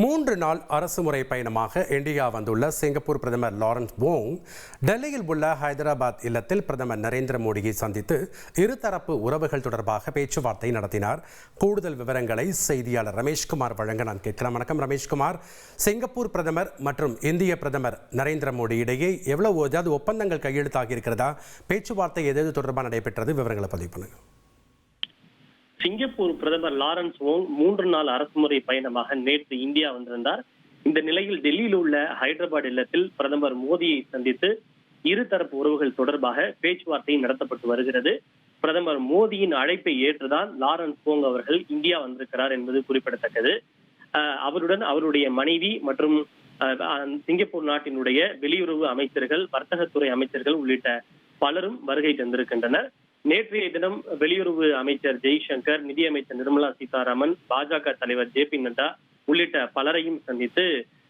மூன்று நாள் அரசுமுறை பயணமாக இந்தியா வந்துள்ள சிங்கப்பூர் பிரதமர் லாரன்ஸ் போங் டெல்லியில் உள்ள ஹைதராபாத் இல்லத்தில் பிரதமர் நரேந்திர மோடியை சந்தித்து இருதரப்பு உறவுகள் தொடர்பாக பேச்சுவார்த்தை நடத்தினார். கூடுதல் விவரங்களை செய்தியாளர் ரமேஷ்குமார் வழங்க நான் கேட்கலாம். வணக்கம் ரமேஷ்குமார். சிங்கப்பூர் பிரதமர் மற்றும் இந்திய பிரதமர் நரேந்திர மோடி இடையே எவ்வளவு ஏதாவது ஒப்பந்தங்கள் கையெழுத்தாகி இருக்கிறதா? பேச்சுவார்த்தை ஏதேது தொடர்பாக நடைபெற்றது? விவரங்களை பதிவு பண்ணுங்கள் சிங்கப்பூர் பிரதமர் லாரன்ஸ் ஓங் மூன்று நாள் அரசுமுறை பயணமாக நேற்று இந்தியா வந்திருந்தார். இந்த நிலையில் டெல்லியில் உள்ள ஹைதராபாத் இல்லத்தில் பிரதமர் மோடியை சந்தித்து இருதரப்பு உறவுகள் தொடர்பாக பேச்சுவார்த்தை நடத்தப்பட்டு வருகிறது. பிரதமர் மோடியின் அழைப்பை ஏற்றுதான் லாரன்ஸ் போங் அவர்கள் இந்தியா வந்திருக்கிறார் என்பது குறிப்பிடத்தக்கது. அவருடன் அவருடைய மனைவி மற்றும் அஹ், சிங்கப்பூர் நாட்டினுடைய வெளியுறவு அமைச்சர்கள் வர்த்தகத்துறை அமைச்சர்கள் உள்ளிட்ட பலரும் வருகை தந்திருக்கின்றனர். நேற்றைய தினம் வெளியுறவு அமைச்சர் ஜெய்சங்கர் நிதியமைச்சர் நிர்மலா சீதாராமன் பாஜக தலைவர் ஜே பி நட்டா உள்ளிட்ட பலரையும் சந்தித்து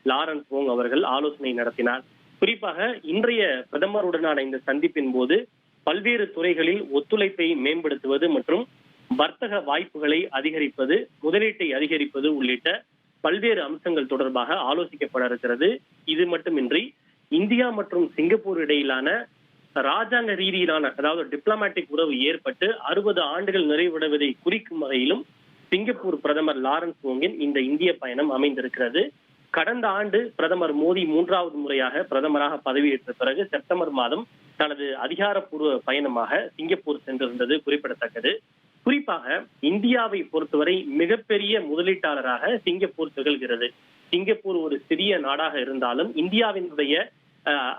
லாரன்ஸ் ஓங் அவர்கள் ஆலோசனை நடத்தினார். குறிப்பாக இன்றைய பிரதமருடனான இந்த சந்திப்பின் போது பல்வேறு துறைகளில் ஒத்துழைப்பை மேம்படுத்துவது மற்றும் வர்த்தக வாய்ப்புகளை அதிகரிப்பது முதலீட்டை அதிகரிப்பது உள்ளிட்ட பல்வேறு அம்சங்கள் தொடர்பாக ஆலோசிக்கப்பட இருக்கிறது. இது மட்டுமின்றி இந்தியா மற்றும் சிங்கப்பூர் இடையிலான ராஜாங்க ரீதியிலான அதாவது டிப்ளமேட்டிக் உறவு ஏற்பட்டு அறுபது ஆண்டுகள் நிறைவடைவதை குறிக்கும் வகையிலும் சிங்கப்பூர் பிரதமர் லாரன்ஸ் ஓங்கின் இந்த இந்திய பயணம் அமைந்திருக்கிறது. கடந்த ஆண்டு பிரதமர் மோடி மூன்றாவது முறையாக பிரதமராக பதவியேற்ற பிறகு செப்டம்பர் மாதம் தனது அதிகாரப்பூர்வ பயணமாக சிங்கப்பூர் சென்றிருந்தது குறிப்பிடத்தக்கது. குறிப்பாக இந்தியாவை பொறுத்தவரை மிகப்பெரிய முதலீட்டாளராக சிங்கப்பூர் திகழ்கிறது. சிங்கப்பூர் ஒரு சிறிய நாடாக இருந்தாலும் இந்தியாவினுடைய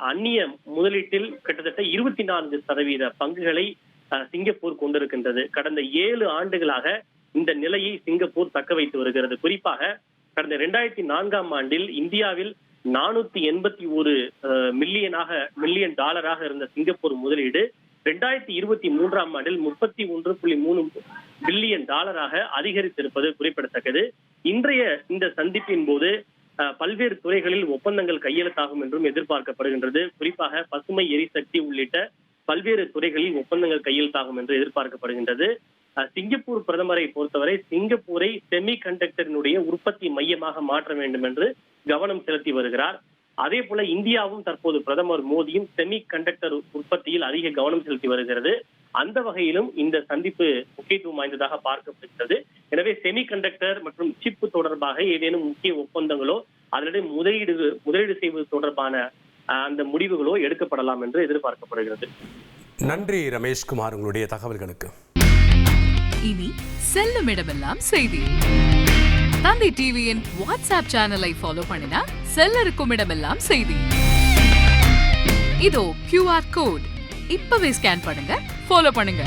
அந்நிய முதலீட்டில் கிட்டத்தட்ட இருபத்தி நான்கு சதவீத பங்குகளை சிங்கப்பூர் கொண்டிருக்கின்றது. கடந்த ஏழு ஆண்டுகளாக இந்த நிலையை சிங்கப்பூர் தக்க வைத்து வருகிறது. குறிப்பாக கடந்த இரண்டாயிரத்தி நான்காம் ஆண்டில் இந்தியாவில் நானூத்தி எண்பத்தி ஒரு மில்லியனாக மில்லியன் டாலராக இருந்த சிங்கப்பூர் முதலீடு ரெண்டாயிரத்தி இருபத்தி மூன்றாம் ஆண்டில் முப்பத்தி ஒன்று புள்ளி மூணு பில்லியன் டாலராக அதிகரித்திருப்பது குறிப்பிடத்தக்கது. இன்றைய இந்த சந்திப்பின் போது பல்வேறு துறைகளில் ஒப்பந்தங்கள் கையெழுத்தாகும் என்றும் எதிர்பார்க்கப்படுகின்றது. குறிப்பாக பசுமை எரிசக்தி உள்ளிட்ட பல்வேறு துறைகளில் ஒப்பந்தங்கள் கையெழுத்தாகும் என்று எதிர்பார்க்கப்படுகின்றது. சிங்கப்பூர் பிரதமரை பொறுத்தவரை சிங்கப்பூரை செமி கண்டக்டரினுடைய உற்பத்தி மையமாக மாற்ற வேண்டும் என்று கவனம் செலுத்தி வருகிறார். அதே போல இந்தியாவும் தற்போது பிரதமர் மோடியும் செமி கண்டக்டர் உற்பத்தியில் அதிக கவனம் செலுத்தி வருகிறது. அந்த வகையிலும் இந்த சந்திப்பு முக்கியத்துவம் வாய்ந்ததாக பார்க்கப்படுகிறது. எனவே செமி கண்டக்டர் மற்றும் சிப் தொடர்பாக ஏதேனும் முக்கிய ஒப்பந்தங்களோ அதனிடையே முதலீடு முதலீடு செய்வது தொடர்பான அந்த முடிவுகளோ எடுக்கப்படலாம் என்று எதிர்பார்க்கப்படுகிறது. நன்றி ரமேஷ்குமார் உங்களுடைய தகவல்களுக்கு. இனி செல்லும் இடமெல்லாம் செய்தி. தந்தை டிவியின் வாட்ஸ்அப் சேனலை ஃபாலோ பண்ணினா செல்ல இருக்கும் இடமெல்லாம் செய்தி. இதோ கியூஆர் கோட் இப்பவே ஸ்கேன் பண்ணுங்க. ஃபாலோ பண்ணுங்க.